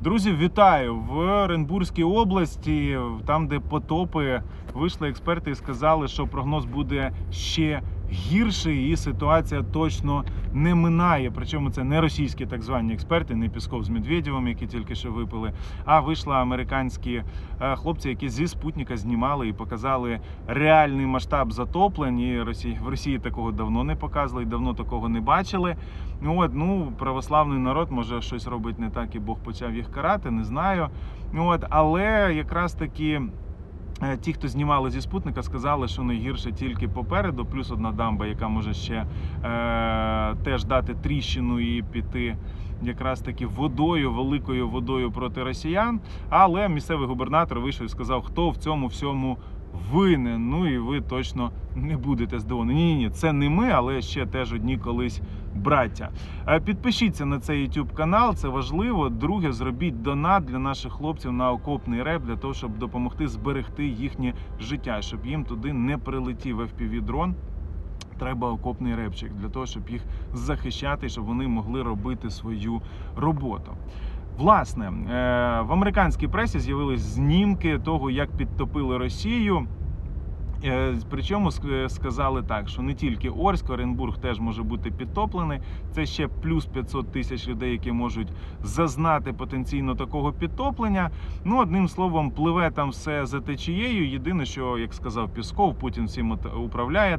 Друзі, вітаю в Оренбурзькій області, там, де потопи, вийшли експерти і сказали, що прогноз буде ще гірший, і ситуація точно не минає. Причому це не російські так звані експерти, не Пісков з Медведєвим, які тільки що випили, а вийшли американські е, хлопці, які зі спутника знімали і показали реальний масштаб затоплень. І в Росії такого давно не показували, і давно такого не бачили. Ну, От, ну, православний народ може щось робить не так, і Бог почав їх карати, не знаю. Ну, От, але якраз таки. Е, Ті, хто знімали зі спутника, сказали, що найгірше тільки попереду, плюс одна дамба, яка може ще е, теж дати тріщину і піти якраз таки водою, великою водою проти росіян. Але місцевий губернатор вийшов і сказав, хто в цьому всьому винен. Ну і ви точно не будете здивовані. Ні, ні, ні, це не ми, але ще теж одні колись браття. Е, Підпишіться на цей YouTube канал, це важливо. Друге, зробіть донат для наших хлопців на окопний реп для того, щоб допомогти зберегти їхнє життя, щоб їм туди не прилетів fpv дрон Треба окопний репчик для того, щоб їх захищати, щоб вони могли робити свою роботу. Власне, е, в американській пресі з'явились знімки того, як підтопили Росію. Е, Причому ск- сказали так, що не тільки Орськ, Оренбург теж може бути підтоплений. Це ще плюс 500 тисяч людей, які можуть зазнати потенційно такого підтоплення. Ну, одним словом, пливе там все за течією. Єдине, що, як сказав Пісков, Путін всім управляє,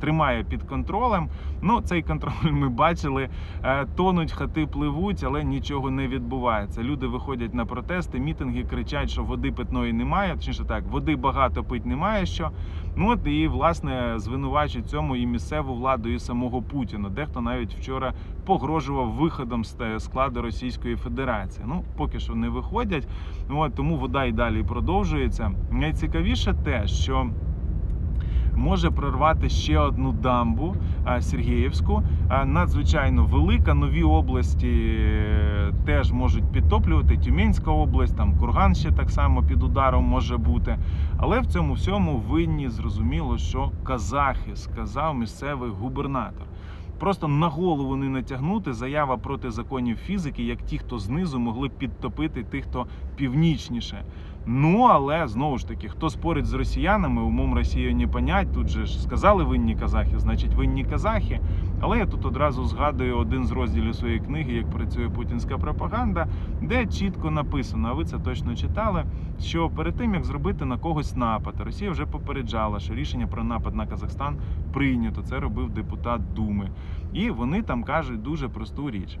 тримає під контролем. Ну, цей контроль ми бачили. Е, Тонуть, хати пливуть, але нічого не відбувається. Люди виходять на протести, мітинги кричать, що води питної немає. Точніше так, води багато пить немає що. Ну от і власне звинувачують цьому і місцеву владу, і самого Путіна. Дехто навіть вчора погрожував виходом з складу Російської Федерації. Ну поки що не виходять. От тому вода і далі продовжується. Найцікавіше те, що. Може прорвати ще одну дамбу Сергіївську, а, надзвичайно велика. Нові області е, теж можуть підтоплювати. Тюменська область, там Курган ще так само під ударом може бути. Але в цьому всьому винні зрозуміло, що казахи сказав місцевий губернатор. Просто на голову не натягнути заява проти законів фізики, як ті, хто знизу могли підтопити тих, хто північніше. Ну але знову ж таки, хто спорить з росіянами, умом Росії не понять. Тут же ж сказали винні казахи, значить винні казахи. Але я тут одразу згадую один з розділів своєї книги, як працює путінська пропаганда, де чітко написано, а ви це точно читали. Що перед тим як зробити на когось напад, Росія вже попереджала, що рішення про напад на Казахстан прийнято. Це робив депутат Думи. І вони там кажуть дуже просту річ.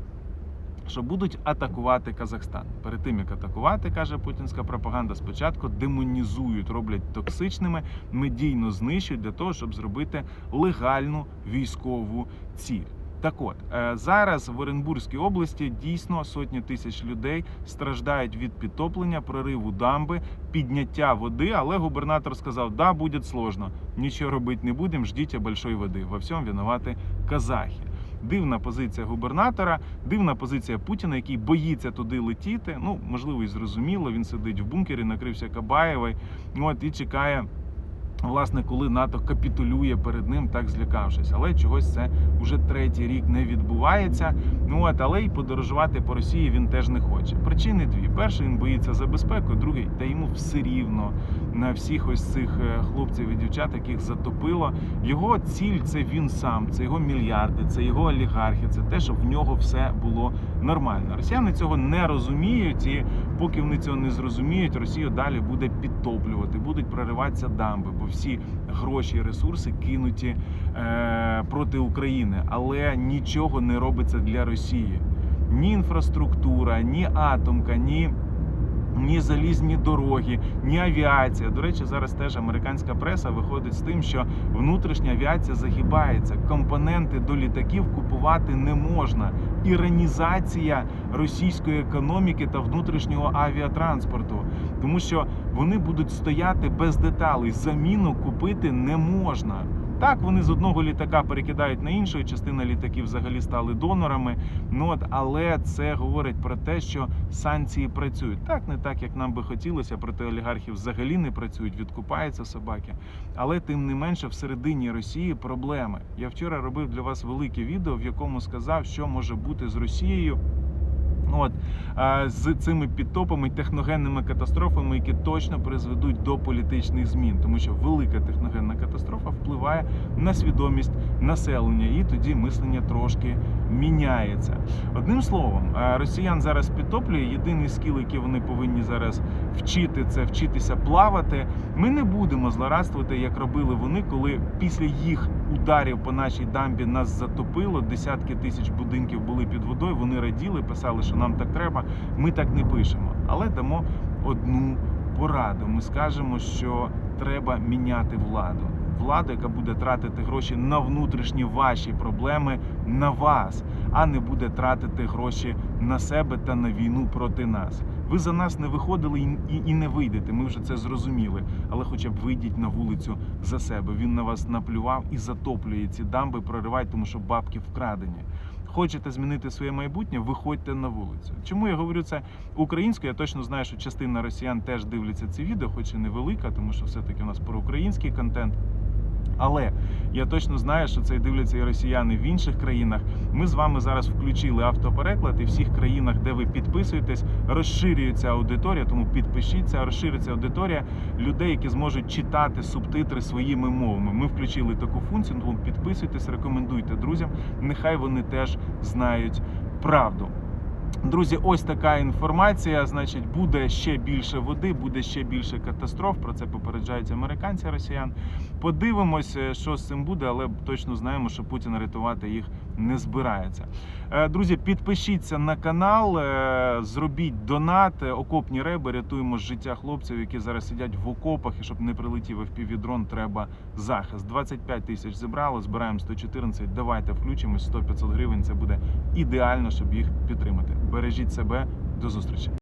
Що будуть атакувати Казахстан. Перед тим як атакувати, каже путінська пропаганда, спочатку демонізують, роблять токсичними, медійно знищують для того, щоб зробити легальну військову ціль. Так от е, зараз в Оренбурзькій області дійсно сотні тисяч людей страждають від підтоплення, прориву дамби, підняття води. Але губернатор сказав: да, буде сложно, нічого робити не будемо, ждіть большої води. Во всьому винувати казахи. Дивна позиція губернатора, дивна позиція Путіна, який боїться туди летіти. Ну можливо, і зрозуміло. Він сидить в бункері, накрився Кабаєвий. от і чекає. Власне, коли НАТО капітулює перед ним, так злякавшись, але чогось це вже третій рік не відбувається. Ну от, але й подорожувати по Росії він теж не хоче. Причини дві: перший він боїться за безпеку, другий та йому все рівно на всіх ось цих е, хлопців і дівчат, яких затопило. Його ціль це він сам, це його мільярди, це його олігархи, це те, щоб в нього все було нормально. Росіяни цього не розуміють, і поки вони цього не зрозуміють, Росію далі буде підтоплювати, будуть прориватися дамби, бо всі гроші і ресурси кинуті е, проти України, але нічого не робиться для Росії. Ні інфраструктура, ні атомка, ні. Ні залізні дороги, ні авіація. До речі, зараз теж американська преса виходить з тим, що внутрішня авіація загибається. Компоненти до літаків купувати не можна. Іранізація російської економіки та внутрішнього авіатранспорту, тому що вони будуть стояти без деталей. Заміну купити не можна. Так, вони з одного літака перекидають на інший, частина літаків взагалі стали донорами. Ну от, але це говорить про те, що санкції працюють. Так, не так, як нам би хотілося, проти олігархів взагалі не працюють, відкупаються собаки. Але тим не менше, всередині Росії проблеми. Я вчора робив для вас велике відео, в якому сказав, що може бути з Росією. От е, з цими підтопами, техногенними катастрофами, які точно призведуть до політичних змін, тому що велика техногенна катастрофа впливає на свідомість населення, і тоді мислення трошки міняється. Одним словом, е, росіян зараз підтоплює. Єдиний скіл, який вони повинні зараз вчити, це вчитися плавати. Ми не будемо злорадствувати, як робили вони, коли після їх ударів по нашій дамбі нас затопило. Десятки тисяч будинків були під водою. Вони раділи, писали, що нам так треба. Ми так не пишемо, але дамо одну пораду. Ми скажемо, що треба міняти владу. Владу, яка буде тратити гроші на внутрішні ваші проблеми на вас, а не буде тратити гроші на себе та на війну проти нас. Ви за нас не виходили і, і, і не вийдете. Ми вже це зрозуміли. Але хоча б вийдіть на вулицю за себе. Він на вас наплював і затоплює ці дамби, прориває, тому що бабки вкрадені. Хочете змінити своє майбутнє, виходьте на вулицю. Чому я говорю це українською? Я точно знаю, що частина росіян теж дивляться ці відео, хоч і невелика, тому що все-таки у нас проукраїнський контент. Але я точно знаю, що це дивляться і росіяни в інших країнах. Ми з вами зараз включили автопереклад, і в всіх країнах, де ви підписуєтесь, розширюється аудиторія. Тому підпишіться, розшириться аудиторія людей, які зможуть читати субтитри своїми мовами. Ми включили таку функцію. Тому підписуйтесь, рекомендуйте друзям. Нехай вони теж знають правду. Друзі, ось така інформація. Значить, буде ще більше води, буде ще більше катастроф. Про це попереджають американці, росіян. Подивимось, е, що з цим буде, але точно знаємо, що Путін рятувати їх не збирається. Е, Друзі, підпишіться на канал, е, зробіть донат, е, окопні реби, рятуємо життя хлопців, які зараз сидять в окопах, і щоб не прилетів FPV-дрон, треба захист. 25 тисяч зібрали, збираємо 114. Давайте включимось 100-500 гривень. Це буде ідеально, щоб їх підтримати. Бережіть себе, до зустрічі.